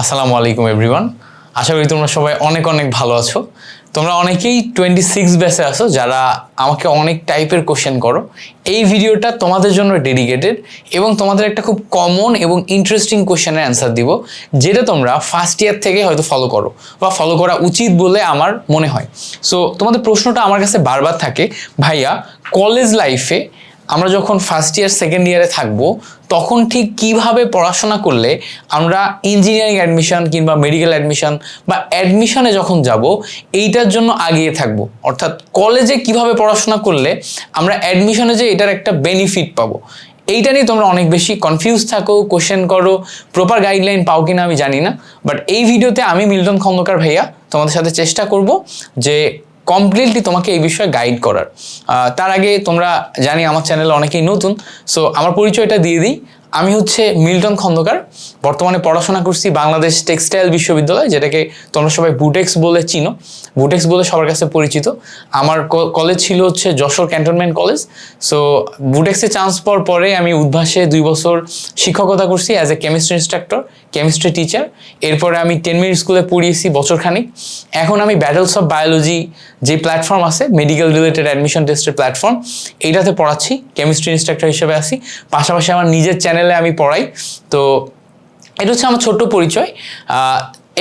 আসসালামু আলাইকুম এভরিওয়ান আশা করি তোমরা সবাই অনেক অনেক ভালো আছো। তোমরা অনেকেই টোয়েন্টি সিক্স ব্যাচে আছো যারা আমাকে অনেক টাইপের কোশ্চেন করো। এই ভিডিওটা তোমাদের জন্য ডেডিকেটেড এবং তোমাদের একটা খুব কমন এবং ইন্টারেস্টিং কোশ্চেনের অ্যান্সার দিব, যেটা তোমরা ফার্স্ট ইয়ার থেকে হয়তো ফলো করো বা ফলো করা উচিত বলে আমার মনে হয়। সো তোমাদের প্রশ্নটা আমার কাছে বারবার থাকে, ভাইয়া কলেজ লাইফে আমরা যখন ফার্স্ট ইয়ার সেকেন্ড ইয়ারে থাকব, তখন ঠিক কীভাবে পড়াশোনা করলে আমরা ইঞ্জিনিয়ারিং অ্যাডমিশন কিংবা মেডিকেল অ্যাডমিশন বা অ্যাডমিশনে যখন যাব, এইটার জন্য আগিয়ে থাকব। অর্থাৎ কলেজে কীভাবে পড়াশোনা করলে আমরা অ্যাডমিশনে যে এটার একটা বেনিফিট পাবো, এইটা নিয়ে তোমরা অনেক বেশি কনফিউজ থাকো কোশ্চেন করো প্রপার গাইডলাইন পাও কিনা আমি জানি না বাট এই ভিডিওতে আমি মিল্টন খন্দকার ভাইয়া তোমাদের সাথে চেষ্টা করব যে কমপ্লিটলি তোমাকে এই বিষয়ে গাইড করার। তার আগে তোমরা জানি আমার চ্যানেলে অনেকেই নতুন সো আমার পরিচয়টা দিয়ে দিই। আমি হচ্ছে মিল্টন খন্দকার। বর্তমানে পড়াশোনা করছি বাংলাদেশ টেক্সটাইল বিশ্ববিদ্যালয়, যেটাকে তোমরা সবাই বুটেক্স বলে চিনো। বুটেক্স বলে সবার কাছে পরিচিত। আমার কলেজ ছিল হচ্ছে যশোর ক্যান্টনমেন্ট কলেজ সো বুটেক্সে চান্স পাওয়ার পরে আমি উদ্ভাসে দুই বছর শিক্ষকতা করছি as a chemistry instructor chemistry teacher এরপরে আমি টেন মিনিট স্কুলে পড়িয়েছি বছরখানিক। এখন আমি ব্যাটলস অফ বায়োলজি যে প্ল্যাটফর্ম আছে মেডিকেল রিলেটেড অ্যাডমিশন টেস্টের প্ল্যাটফর্ম এইটাতে পড়াচ্ছি কেমিস্ট্রি ইনস্ট্রাক্টর হিসেবে আছি। পাশাপাশি আমার নিজের চ্যানেলে আমি পড়াই। তো এটা হচ্ছে আমার ছোট্ট পরিচয়।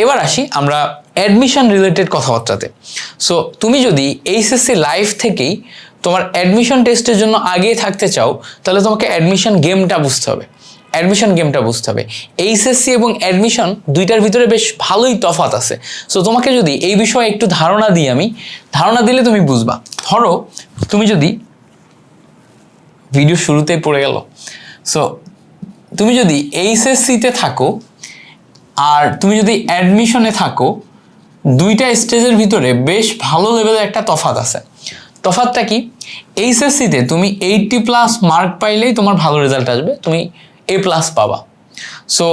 এবার আসি আমরা অ্যাডমিশন রিলেটেড কথাবার্তাতে। সো তুমি যদি এইচএসসি লাইফ থেকেই তোমার অ্যাডমিশন টেস্টের জন্য আগিয়ে থাকতে চাও, তাহলে তোমাকে অ্যাডমিশন গেমটা বুঝতে হবে। অ্যাডমিশন গেমটা বুঝতে হবে। এইচএসসি এবং অ্যাডমিশন দুইটার ভিতরে বেশ ভালোই তফাত আছে। সো তোমাকে যদি এই বিষয়ে একটু ধারণা দিই আমি, ধারণা দিলে তুমি বুঝবা। ধরো, তুমি যদি ভিডিও শুরুতেই পড়ে গেল। সো তুমি যদি এইচএসসিতে থাকো আর তুমি যদি অ্যাডমিশনে থাকো, দুইটা স্টেজের ভিতরে বেশ ভালো লেভেলের একটা তফাত আছে। তফাতটা কি? এইচএসসিতে তুমি এইটটি প্লাস মার্ক পাইলেই তোমার ভালো রেজাল্ট আসবে, তুমি এ প্লাস পাবা। সো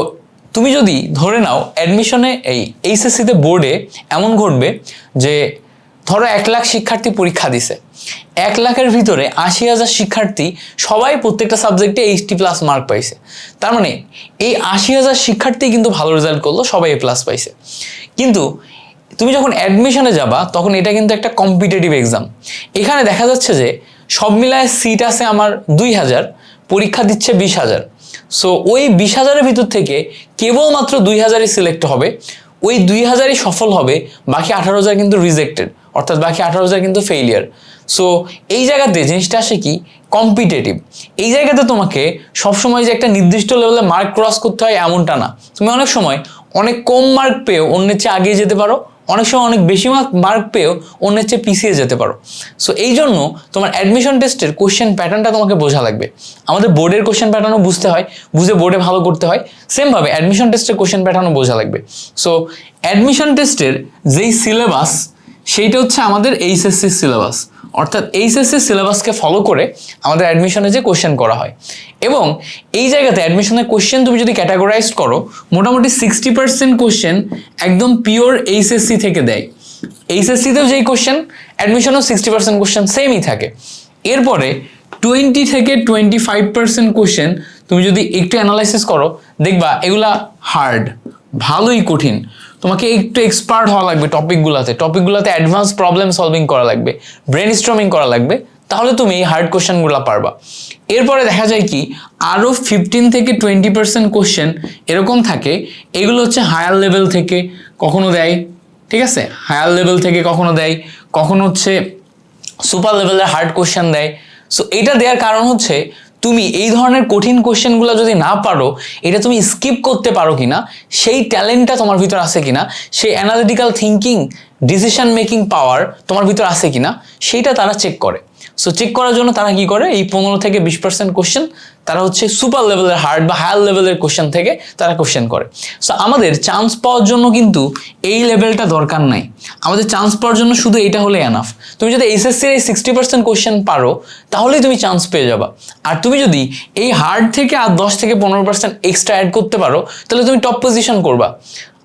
তুমি যদি ধরে নাও অ্যাডমিশনে এই এইচএসসিতে বোর্ডে এমন ঘটবে যে, ধরো এক লাখ শিক্ষার্থী পরীক্ষা দিছে। এক লাখের ভিতরে আশি হাজার শিক্ষার্থী সবাই প্রত্যেকটা সাবজেক্টে এইচটি প্লাস মার্ক পাইছে। তার মানে এই আশি হাজার শিক্ষার্থী কিন্তু ভালো রেজাল্ট করল, সবাই এ প্লাস পাইছে। কিন্তু তুমি যখন অ্যাডমিশনে যাবা, তখন এটা কিন্তু একটা কম্পিটিটিভ এক্সাম এখানে দেখা যাচ্ছে যে সব মিলায় সিট আছে আমার দুই হাজার, পরীক্ষা দিচ্ছে বিশ হাজার। সো ওই বিশ হাজারের ভিতর থেকে কেবলমাত্র দুই হাজারই সিলেক্ট হবে। ওই দুই হাজারই সফল হবে, বাকি আঠারো হাজার কিন্তু রিজেক্টেড অর্থাৎ বাকি আঠারো হাজার কিন্তু ফেইলিয়ার সো এই জায়গাতে জিনিসটা আসে কি? কম্পিটেটিভ এই জায়গাতে তোমাকে সবসময় যে একটা নির্দিষ্ট লেভেলে মার্ক ক্রস করতে হয় এমনটা না। তুমি অনেক সময় অনেক কম মার্ক পেয়েও অন্যের চেয়ে আগিয়ে যেতে পারো, অনেক সময় অনেক বেশি মার্ক মার্ক পেয়েও অন্যের চেয়ে পিছিয়ে যেতে পারো। সো এই জন্য তোমার অ্যাডমিশন টেস্টের কোশ্চেন প্যাটার্নটা তোমাকে বোঝা লাগবে। আমাদের বোর্ডের কোশ্চেন প্যাটার্নও বুঝতে হয়, বুঝে বোর্ডে ভালো করতে হয়। সেমভাবে অ্যাডমিশন টেস্টের কোশ্চেন প্যাটার্নও বোঝা লাগবে। সো অ্যাডমিশন টেস্টের যেই সিলেবাস সেইটা হচ্ছে আমাদের এইচএসসির সিলেবাস অর্থাৎ এইচএসসি সিলেবাসকে ফলো করে আমাদের অ্যাডমিশনে যে কোশ্চেন করা হয়। এবং এই জায়গাতে অ্যাডমিশনের কোশ্চেন তুমি যদি ক্যাটাগরাইজ করো, মোটামুটি সিক্সটি পার্সেন্ট কোশ্চেন একদম পিওর এইচএসসি থেকে দেয়। এইচএসসিতেও যেই কোশ্চেন অ্যাডমিশনেও সিক্সটি পার্সেন্ট কোশ্চেন সেমই থাকে। এরপরে টোয়েন্টি থেকে টোয়েন্টি ফাইভ পার্সেন্ট কোশ্চেন তুমি যদি একটু অ্যানালাইসিস করো, দেখবা এগুলা হার্ড ভালোই কঠিন। তোমাকে একটু এক্সপার্ট হওয়া লাগবে টপিকগুলোতে টপিকগুলোতে অ্যাডভান্স প্রবলেম সলভিং করা লাগবে ব্রেন স্ট্রমিং করা লাগবে, তাহলে তুমি এই হার্ড কোশ্চেনগুলো পারবা। এরপরে দেখা যায় কি আরও ফিফটিন থেকে টোয়েন্টি পার্সেন্ট কোশ্চেন এরকম থাকে, এগুলো হচ্ছে হায়ার লেভেল থেকে কখনো দেয়, ঠিক আছে? হায়ার লেভেল থেকে কখনো দেয়, কখনো হচ্ছে সুপার লেভেলের হার্ড কোশ্চেন দেয়। সো এটা দেওয়ার কারণ হচ্ছে তুমি এই ধরনের কঠিন কোশ্চেনগুলো যদি না পারো, এটা তুমি স্কিপ করতে পারো কিনা, সেই ট্যালেন্টটা তোমার ভিতর আছে কিনা, সেই analytical thinking decision making power তোমার ভিতর আছে কিনা, সেইটা তারা চেক করে। সো চেক করার জন্য তারা কি করে? এই পনেরো থেকে বিশ পার্সেন্ট কোশ্চেন তারা হচ্ছে সুপার লেভেলের হার্ড বা হায়ার লেভেলের কোশ্চেন থেকে তারা কোশ্চেন করে। সো আমাদের চান্স পাওয়ার জন্য কিন্তু এই লেভেলটা দরকার নাই। আমাদের চান্স পাওয়ার জন্য শুধু এইটা হলে এনাফ তুমি যদি এসএসসির এই সিক্সটি পার্সেন্ট কোশ্চেন পারো, তাহলেই তুমি চান্স পেয়ে যাবা। আর তুমি যদি এই হার্ড থেকে আর দশ থেকে পনেরো পার্সেন্ট এক্সট্রা অ্যাড করতে পারো, তাহলে তুমি টপ পজিশন করবা।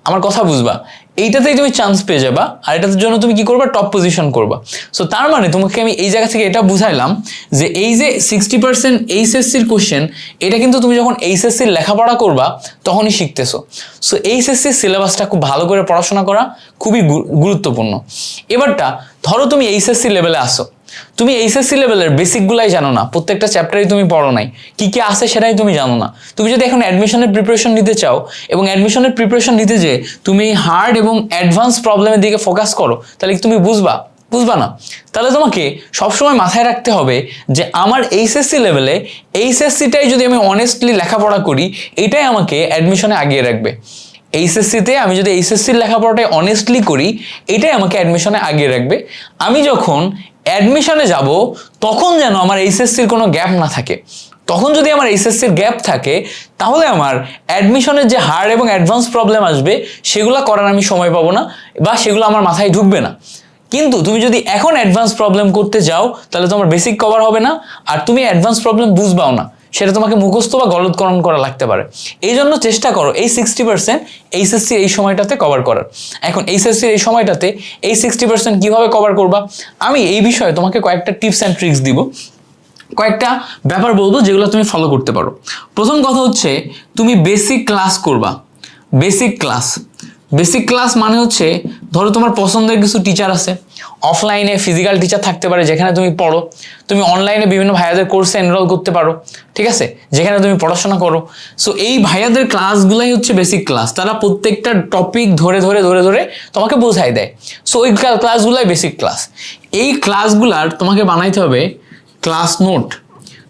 আমার কথা বুঝবা। এইটাতেই তুমি চান্স পেয়ে যাবা, আর এটার জন্য তুমি কি করবা? টপ পজিশন করবা। সো তার মানে তোমাকে আমি এই জায়গা থেকে এটা বুঝাইলাম যে এই যে সিক্সটি পার্সেন্ট এইচএসসির কোশ্চেন এটা কিন্তু তুমি যখন এইচএসসির লেখাপড়া করবা, তখনই শিখতেছো। সো এইচএসসির সিলেবাসটা খুব ভালো করে পড়াশোনা করা খুবই গুরুত্বপূর্ণ। এবারটা, ধরো তুমি এইচএসসি লেভেলে আসো। তুমি এইচএসসি লেভেলের বেসিকগুলাই জানো না। প্রত্যেকটা চ্যাপ্টারই তুমি পড়ো নাই। কী কী আছে সেটাই তুমি জানো না। তুমি যদি এখন অ্যাডমিশনের প্রিপারেশন নিতে চাও এবং অ্যাডমিশনের প্রিপারেশন নিতে যে তুমি হার্ড এবং অ্যাডভান্স প্রবলেমের দিকে ফোকাস করো, তাহলে তুমি বুঝবা? বুঝবা না। তাহলে তোমাকে সবসময় মাথায় রাখতে হবে যে আমার এইচএসসি লেভেলে এইচএসসিটাই যদি আমি অনেস্টলি লেখাপড়া করি, এটাই আমাকে অ্যাডমিশনে আগিয়ে রাখবে। এইচএসসিতে, আমি যদি এইচএসসির লেখাপড়াটাই অনেস্টলি করি, এটাই আমাকে অ্যাডমিশনে আগিয়ে রাখবে। আমি যখন অ্যাডমিশনে যাব, তখন যেন আমার এইচএসসির কোনো গ্যাপ না থাকে। তখন যদি আমার এইচএসসির গ্যাপ থাকে, তাহলে আমার অ্যাডমিশনের যে হার্ড এবং অ্যাডভান্স প্রবলেম আসবে, সেগুলো করার আমি সময় পাবো না বা সেগুলো আমার মাথায় ঢুকবে না। কিন্তু তুমি যদি এখন অ্যাডভান্স প্রবলেম করতে যাও, তাহলে তোমার বেসিক কভার হবে না, আর তুমি অ্যাডভান্স প্রবলেম বুঝবাও না। সেটা তোমাকে মুখস্থ বা গলদকরণ করা লাগতে পারে। এই জন্য চেষ্টা করো এই সিক্সটি পার্সেন্ট এইচএসসি এই সময়টাতে কভার করার। এখন এইচএসসির এই সময়টাতে এই সিক্সটি পার্সেন্ট কীভাবে কভার করবা? আমি এই বিষয়ে তোমাকে কয়েকটা টিপস অ্যান্ড ট্রিক্স দিব। কয়েকটা ব্যাপার বলব যেগুলো তুমি ফলো করতে পারো। প্রথম কথা হচ্ছে, তুমি বেসিক ক্লাস করবা। বেসিক ক্লাস বেসিক ক্লাস মানে হচ্ছে, ধরো তোমার পছন্দের কিছু টিচার আছে। অফলাইনে ফিজিক্যাল টিচার থাকতে পারে, যেখানে তুমি পড়ো। তুমি অনলাইনে বিভিন্ন ভাইয়াদের কোর্সে এনরোল করতে পারো, ঠিক আছে? যেখানে তুমি পড়াশোনা করো। সো এই ভাইয়াদের ক্লাসগুলাই হচ্ছে বেসিক ক্লাস তারা প্রত্যেকটা টপিক ধরে ধরে ধরে ধরে তোমাকে বোঝাই দেয়। সো ওই ক্লাসগুলাই বেসিক ক্লাস এই ক্লাসগুলার তোমাকে বানাইতে হবে ক্লাস নোট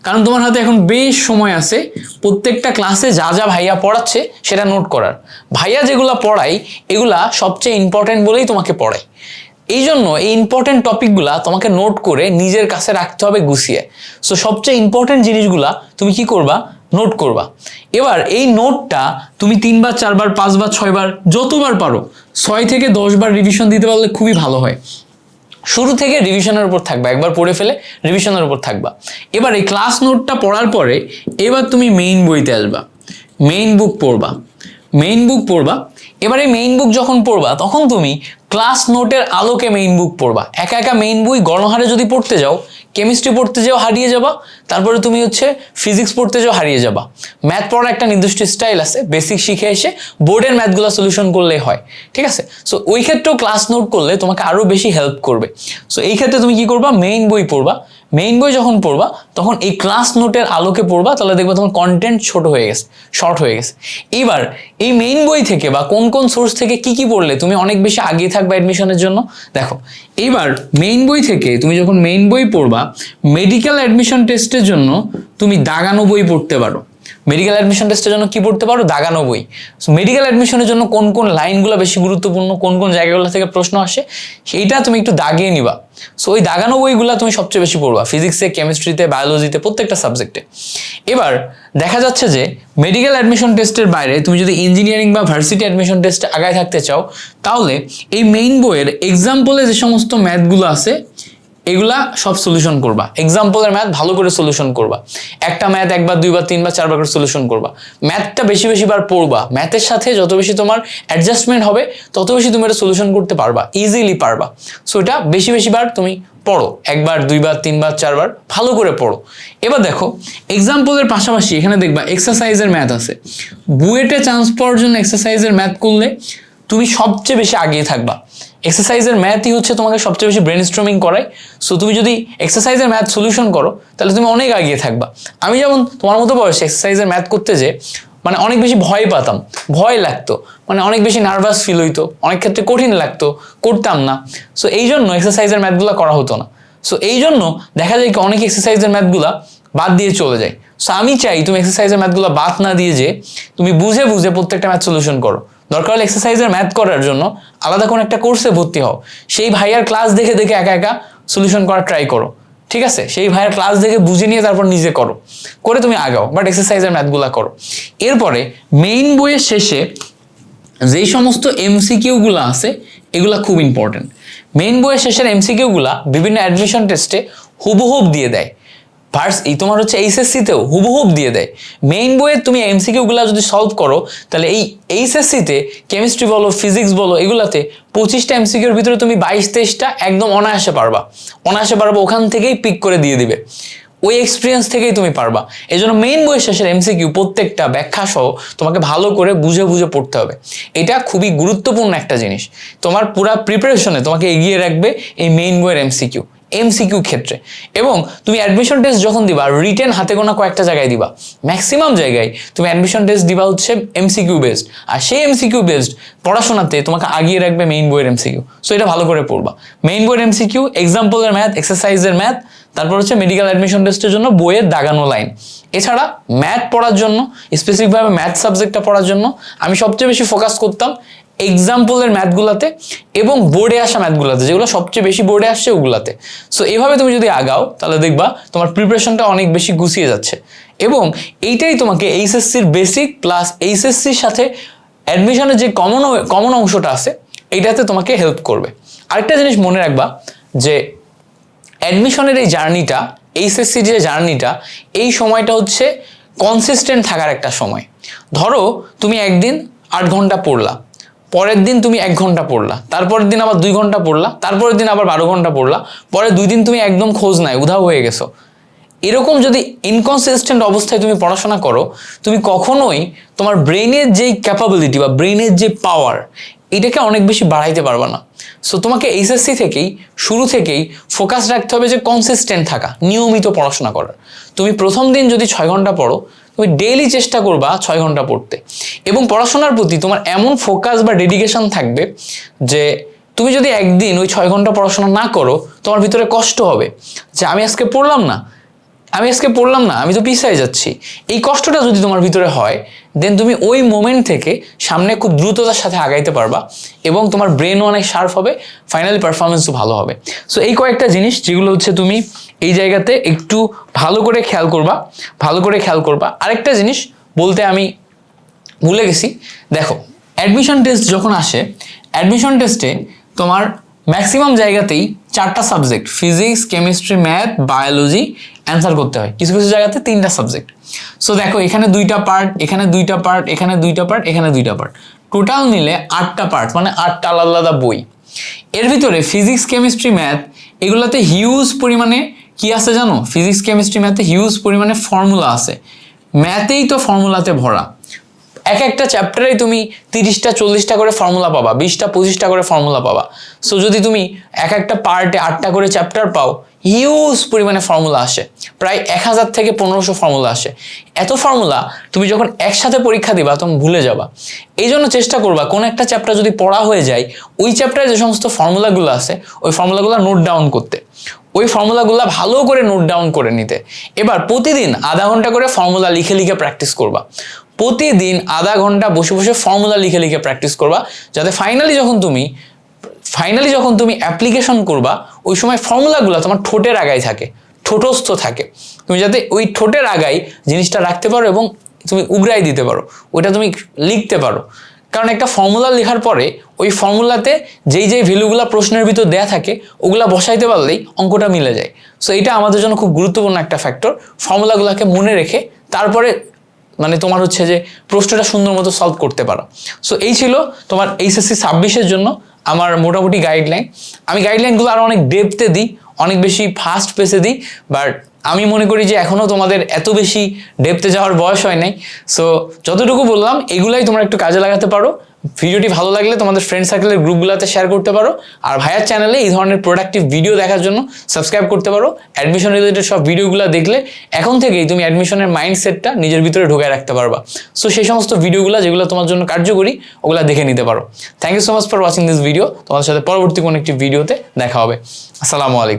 কারণ তোমার হাতে এখন বেশ সময় আছে, প্রত্যেকটা ক্লাসে যা যা ভাইয়া পড়াচ্ছে সেটা নোট করার। ভাইয়া যেগুলো পড়ায়, এগুলা সবচেয়ে ইম্পর্টেন্ট বলেই তোমাকে পড়ায়। এই জন্য এই ইম্পর্টেন্ট টপিকগুলা তোমাকে নোট করে নিজের কাছে রাখতে হবে গুছিয়ে। সো সবচেয়ে ইম্পর্টেন্ট জিনিসগুলা তুমি কি করবা? নোট করবা। এবার এই নোটটা তুমি তিনবার, চারবার, পাঁচবার, ছয়বার, যতবার পারো, ছয় থেকে দশবার রিভিশন দিতে পারলে খুবই ভালো হয়। শুরু থেকে রিভিশনের উপর থাকবা, একবার পড়ে ফেলে রিভিশনের উপর থাকবা। এবার এই ক্লাস নোটটা পড়ার পরে এবার তুমি মেইন বইতে আসবা। মেইন বুক পড়বা। মেইন বুক পড়বা। এবার এই মেইন বুক যখন পড়বা, তখন তুমি ক্লাস নোটের আলোকে মেইন বুক পড়বা। একা একা মেইন বই গণহারে যদি পড়তে যাও কেমিস্ট্রি পড়তে যাও হারিয়ে যাবা, তারপরে তুমি হচ্ছে ফিজিক্স পড়তে যাও হারিয়ে যাবা। ম্যাথ পড়ার একটা নির্দিষ্ট স্টাইল আছে বেসিক শিখে এসে বোর্ডের ম্যাথগুলো সলিউশন করলেই হয়, ঠিক আছে? সো ওই ক্ষেত্রেও ক্লাস নোট করলে তোমাকে আরও বেশি হেল্প করবে। সো এই ক্ষেত্রে তুমি কি করবা? মেইন বই পড়বা। মেইন বই যখন পড়বা, তখন এই ক্লাস নোটের আলোকে পড়বা, তাহলে দেখবা তোমার কন্টেন্ট ছোট হয়ে গেছে শর্ট হয়ে গেছে। এবার এই মেইন বই থেকে বা কোন কোন সোর্স থেকে কি কি পড়লে তুমি অনেক বেশি আগিয়ে থাকবে অ্যাডমিশনের জন্য? দেখো, এবার মেইন বই থেকে তুমি যখন মেইন বই পড়বা মেডিকেল অ্যাডমিশন টেস্টের জন্য তুমি দাগানো বই পড়তে পারো। মেডিকেল অ্যাডমিশন টেস্টের জন্য কি পড়তে পারো? দাগানো বই। মেডিকেল অ্যাডমিশনের জন্য কোন কোন লাইনগুলো বেশি গুরুত্বপূর্ণ, কোন কোন জায়গাগুলো থেকে প্রশ্ন আসে, সেইটা তুমি একটু দাগিয়ে নিবা। সো ওই দাগানো বইগুলো তুমি সবচেয়ে বেশি পড়বা ফিজিক্সে কেমিস্ট্রিতে বায়োলজিতে প্রত্যেকটা সাবজেক্টে এবার, দেখা যাচ্ছে যে মেডিকেল অ্যাডমিশন টেস্টের বাইরে তুমি যদি ইঞ্জিনিয়ারিং বা ভার্সিটি অ্যাডমিশন টেস্টে আগায় থাকতে চাও, তাহলে এই মেইন বইয়ের এক্সাম্পলে যে সমস্ত ম্যাথগুলো আছে এগুলা সব সলিউশন করবা। এক্সাম্পলের ম্যাথ ভালো করে সলিউশন করবা। একটা ম্যাথ একবার, দুইবার, তিনবার, চারবার করে সলিউশন করবা। ম্যাথটা বেশি বেশি বার পড়বা। ম্যাথের সাথে যত বেশি তোমার অ্যাডজাস্টমেন্ট হবে, তত বেশি তুমি এটা সলিউশন করতে পারবা। ইজিলি পারবা। সো এটা বেশি বেশি বার তুমি পড়ো। একবার, দুইবার, তিনবার, চারবার ভালো করে পড়ো। এবার দেখো এক্সাম্পলের পাশাপাশি এখানে দেখবা এক্সারসাইজের ম্যাথ আছে। বুয়েটে চান্স পাওয়ার জন্য এক্সারসাইজের ম্যাথ করলে তুমি সবচেয়ে বেশি আগিয়ে থাকবা। এক্সারসাইজের ম্যাথই হচ্ছে তোমাকে সবচেয়ে বেশি ব্রেন স্ট্রমিং করায়। সো তুমি যদি এক্সারসাইজের ম্যাথ সলিউশন করো, তাহলে তুমি অনেক আগিয়ে থাকবা। আমি যেমন তোমার মতো বয়সে এক্সারসাইজের ম্যাথ করতে যে মানে অনেক বেশি ভয় পাতাম। ভয় লাগতো। মানে অনেক বেশি নার্ভাস ফিল হইতো। অনেক ক্ষেত্রে কঠিন লাগতো। করতাম না। সো এই জন্য এক্সারসাইজের ম্যাথগুলো করা হতো না। সো এই জন্য দেখা যায় কি অনেক এক্সারসাইজের ম্যাথগুলা বাদ দিয়ে চলে যায়। সো আমি চাই তুমি এক্সারসাইজের ম্যাথগুলো বাদ না দিয়ে যে তুমি বুঝে বুঝে প্রত্যেকটা ম্যাথ সলিউশন করো। দরকার হলে এক্সারসাইজের ম্যাথ করার জন্য আলাদা কোনো একটা কোর্সে ভর্তি হও। সেই ভাইয়ার ক্লাস দেখে দেখে একা একা সলিউশন করার ট্রাই করো। ঠিক আছে? সেই ভাইয়ের ক্লাস দেখে বুঝে নিয়ে তারপর নিজে করো। করে তুমি আগাও বাট এক্সারসাইজের ম্যাথগুলো করো। এরপরে মেইন বইয়ের শেষে যেই সমস্ত এমসিকিউগুলো আছে, এগুলা খুব ইম্পর্টেন্ট মেইন বইয়ের শেষের এমসিকিউগুলা বিভিন্ন অ্যাডমিশন টেস্টে হুবহুব দিয়ে দেয়। ভার্স এই তোমার হচ্ছে এইচএসসিতেও হুবহুব দিয়ে দেয়। মেইন বইয়ে তুমি এমসিকিউগুলো যদি সলভ করো, তাহলে এই এইচএসসিতে কেমিস্ট্রি বলো ফিজিক্স বলো, এগুলাতে পঁচিশটা এমসিকিউর ভিতরে তুমি বাইশ তেইশটা একদম অনায়াসে পারবা। অনায়াসে পারবা, ওখান থেকেই পিক করে দিয়ে দিবে। ওই এক্সপিরিয়েন্স থেকেই তুমি পারবা। এই জন্য মেইন বইয়ের শেষের এমসিকিউ প্রত্যেকটা ব্যাখ্যা সহ তোমাকে ভালো করে বুঝে বুঝে পড়তে হবে। এটা খুবই গুরুত্বপূর্ণ একটা জিনিস। তোমার পুরা প্রিপারেশনে তোমাকে এগিয়ে রাখবে এই মেইন বইয়ের এমসিকিউ এমসিকিউ ক্ষেত্রে। এবং তুমি অ্যাডমিশন টেস্ট যখন দিবা রিটেন হাতে গোনা কয়েকটা জায়গায় দিবা। ম্যাক্সিমাম জায়গায় তুমি অ্যাডমিশন টেস্ট দিবা হচ্ছে এমসিকিউ বেসড আর সেই এমসিকিউ বেসড পড়াশোনাতে তোমাকে আগিয়ে রাখবে মেইন বইয়ের এমসিকিউ সো এটা ভালো করে পড়বা। মেইন বইয়ের এমসিকিউ এক্সাম্পলের ম্যাথ এক্সারসাইজের ম্যাথ তারপর হচ্ছে মেডিকেল অ্যাডমিশন টেস্টের জন্য বইয়ের দাগানো লাইন এছাড়া ম্যাথ পড়ার জন্য স্পেসিফিকভাবে ম্যাথ সাবজেক্টটা পড়ার জন্য, আমি সবচেয়ে বেশি ফোকাস করতাম এক্সাম্পলের ম্যাথগুলাতে এবং বোর্ডে আসা ম্যাথগুলাতে যেগুলো সবচেয়ে বেশি বোর্ডে আসছে ওগুলাতে। সো এইভাবে তুমি যদি আগাও, তাহলে দেখবা তোমার প্রিপারেশনটা অনেক বেশি গুছিয়ে যাচ্ছে। এবং এইটাই তোমাকে এইচএসসির বেসিক প্লাস এইচএসসির সাথে অ্যাডমিশনের যে কমন কমন অংশটা আছে, এইটাতে তোমাকে হেল্প করবে। আরেকটা জিনিস মনে রাখবা যে অ্যাডমিশনের এই জার্নিটা এইচএসসি যে জার্নিটা এই সময়টা হচ্ছে কনসিস্টেন্ট থাকার একটা সময়। ধরো, তুমি একদিন আট ঘণ্টা পড়লা। পরের দিন তুমি এক ঘণ্টা পড়লা, তারপরের দিন আবার দুই ঘণ্টা পড়লা, তারপরের দিন আবার বারো ঘণ্টা পড়লা পরে দুই দিন তুমি একদম খোঁজ নাই, উধাও হয়ে গেছো। এরকম যদি ইনকনসিস্টেন্ট অবস্থায় তুমি পড়াশোনা করো, তুমি কখনোই তোমার ব্রেনের যেই ক্যাপাবিলিটি বা ব্রেনের যে পাওয়ার এটাকে অনেক বেশি বাড়াইতে পারবে না। সো তোমাকে এইচএসসি থেকেই, শুরু থেকেই ফোকাস রাখতে হবে যে কনসিস্টেন্ট থাকা, নিয়মিত পড়াশোনা করার। তুমি প্রথম দিন যদি ছয় ঘণ্টা পড়ো তুমি ডেইলি চেষ্টা করবা ছয় ঘণ্টা পড়তে। এবং পড়াশোনার প্রতি তোমার এমন ফোকাস বা ডেডিকেশন থাকবে যে তুমি যদি একদিন ওই ছয় ঘণ্টা পড়াশোনা না করো, তোমার ভিতরে কষ্ট হবে যে আমি আজকে পড়লাম না। আমি আজকে পড়লাম না, আমি তো পিছায় যাচ্ছি। এই কষ্টটা যদি তোমার ভিতরে হয় দেন তুমি ওই মোমেন্ট থেকে সামনে খুব দ্রুততার সাথে আগাইতে পারবা এবং তোমার ব্রেনও অনেক শার্প হবে ফাইনালি পারফরমেন্সও ভালো হবে। সো এই কয়েকটা জিনিস যেগুলো হচ্ছে তুমি এই জায়গাতে একটু ভালো করে খেয়াল করবা, ভালো করে খেয়াল করবা। আরেকটা জিনিস বলতে আমি ভুলে গেছি, দেখো অ্যাডমিশন টেস্ট যখন আসে অ্যাডমিশন টেস্টে তোমার ম্যাক্সিমাম জায়গাতেই চারটা subject physics chemistry math biology answer করতে হয়। কিছু কিছু জায়গাতে তিনটা সাবজেক্ট সো দেখো, এখানে দুইটা পার্ট এখানে দুইটা পার্ট এখানে দুইটা পার্ট এখানে দুইটা পার্ট টোটাল নিলে আটটা পার্ট মানে আটটা আলাদা আলাদা বই। এর ভিতরে ফিজিক্স কেমিস্ট্রি ম্যাথ এগুলোতে হিউজ পরিমাণে কি আছে জানো? ফিজিক্স কেমিস্ট্রি ম্যাথে হিউজ পরিমাণে ফর্মুলা আছে। ম্যাথেই তো ফর্মুলাতে ভরা। এক একটা চ্যাপ্টারে তুমি তিরিশটা, চল্লিশটা করে ফর্মুলা পাবা, বিশটা, পঁচিশটা করে ফর্মুলা পাবা। সো যদি তুমি এক একটা পার্টে আটটা করে চ্যাপ্টার পাও হিউজ পরিমাণে ফর্মুলা আসে। প্রায় এক হাজার থেকে পনেরোশো ফর্মুলা আসে। এত ফর্মুলা তুমি যখন একসাথে পরীক্ষা দিবা, তখন ভুলে যাবা। এই জন্য চেষ্টা করবা, কোন একটা চ্যাপ্টার যদি পড়া হয়ে যায়, ওই চ্যাপ্টারে যে সমস্ত ফর্মুলাগুলো আছে, ওই ফর্মুলাগুলো নোট ডাউন করতে। ওই ফর্মুলাগুলো ভালো করে নোট ডাউন করে নিতে। এবার প্রতিদিন আধা ঘণ্টা করে ফর্মুলা লিখে লিখে প্র্যাকটিস করবা। প্রতিদিন আধা ঘণ্টা বসে বসে ফর্মুলা লিখে লিখে প্র্যাকটিস করবা, যাতে ফাইনালি যখন তুমি ফাইনালি যখন তুমি অ্যাপ্লিকেশন করবা, ওই সময় ফর্মুলাগুলো তোমার ঠোঁটের আগায় থাকে, ঠোঁটস্থ থাকে। তুমি যাতে ওই ঠোঁটের আগায় জিনিসটা রাখতে পারো এবং তুমি উগরাই দিতে পারো, ওইটা তুমি লিখতে পারো। কারণ একটা ফর্মুলা লেখার পরে, ওই ফর্মুলাতে যেই যেই ভ্যালুগুলো প্রশ্নের ভিতর দেয়া থাকে, ওগুলা বসাইতে পারলেই অঙ্কটা মিলে যায়। সো এটা আমাদের জন্য খুব গুরুত্বপূর্ণ একটা ফ্যাক্টর ফর্মুলাগুলোকে মনে রেখে তারপরে মানে তোমার হচ্ছে যে প্রশ্নটা সুন্দর মতো সলভ করতে পারো। সো এই ছিল তোমার এইচএসসি ছাব্বিশের জন্য। আমার মোটামুটি গাইডলাইন আমি গাইডলাইনগুলো আরও অনেক ডেপতে দিই, অনেক বেশি ফাস্ট পেসে দিই বাট আমি মনে করি যে এখনও তোমাদের এত বেশি ডেপতে যাওয়ার বয়স হয় নাই। সো যতটুকু বললাম, এগুলাই তোমরা একটু কাজে লাগাতে পারো। ভিডিওটি ভালো লাগলে তোমাদের ফ্রেন্ড সার্কেলের গ্রুপগুলোতে শেয়ার করতে পারো। আর ভাইয়ার চ্যানেলে এই ধরনের প্রোডাক্টিভ ভিডিও দেখার জন্য সাবস্ক্রাইব করতে পারো। অ্যাডমিশন রিলেটেড সব ভিডিওগুলো দেখলে এখন থেকেই তুমি অ্যাডমিশনের মাইন্ডসেটটা নিজের ভিতরে ঢুকায় রাখতে পারবা। সো সেই সমস্ত ভিডিওগুলো যেগুলো তোমার জন্য কার্যকরী, ওগুলো দেখে নিতে পারো। Thank you so much for watching this video তোমাদের সাথে পরবর্তী কোনো একটি ভিডিওতে দেখা হবে। আসসালামু আলাইকুম।